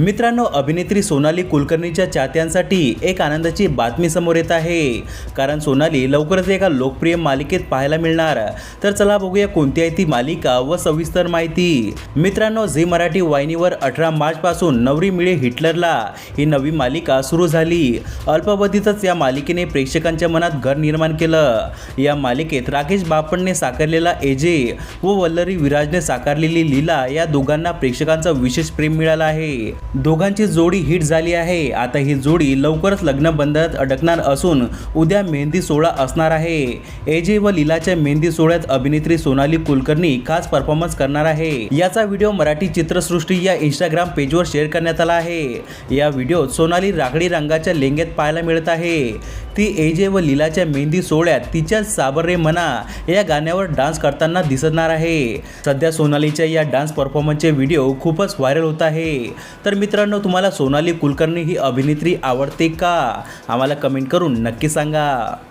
मित्रांनो अभिनेत्री सोनाली कुलकर्णीच्या चाहत्यांसाठी एक आनंदाची बातमी समोर येत आहे. कारण सोनाली लवकरच एका लोकप्रिय मालिकेत पाहायला मिळणार. तर चला बघूया कोणती आहे ती मालिका व सविस्तर माहिती. मित्रांनो झी मराठी वाहिनीवर अठरा मार्च पासून नवरी मिळे हिटलरला ही नवी मालिका सुरू झाली. अल्पावधीतच या मालिकेने प्रेक्षकांच्या मनात घर निर्माण केलं. या मालिकेत राकेश बापणने साकारलेला एजे व वल्लरी विराजने साकारलेली लीला या दोघांना प्रेक्षकांचा विशेष प्रेम मिळाला आहे. दोघांची जोडी हिट झाली आहे. आता ही जोडी लवकरच लग्नबंधात अडकणार असून उद्या मेहंदी सोहळा असणार आहे. एजे व लीलाच्या मेहंदी सोहळ्यात अभिनेत्री सोनाली कुलकर्णी खास परफॉर्मन्स करणार आहे. याचा व्हिडिओ मराठी चित्रसृष्टी या इंस्टाग्राम पेजवर शेअर करण्यात आला आहे. या व्हिडिओत सोनाली राखडी रंगाच्या लेंग्यात पाहायला मिळत आहे. ती एजे व लीलाच्या मेहंदी सोहळ्यात तिच्या साबरे मना म्हणा या गाण्यावर डान्स करताना दिसणार आहे. सध्या सोनालीच्या या डान्स परफॉर्मन्सचे व्हिडिओ खूपच व्हायरल होत आहे. तर मित्रांनो तुम्हाला सोनाली कुलकर्णी ही अभिनेत्री आवडते का? आम्हाला कमेंट करून नक्की सांगा.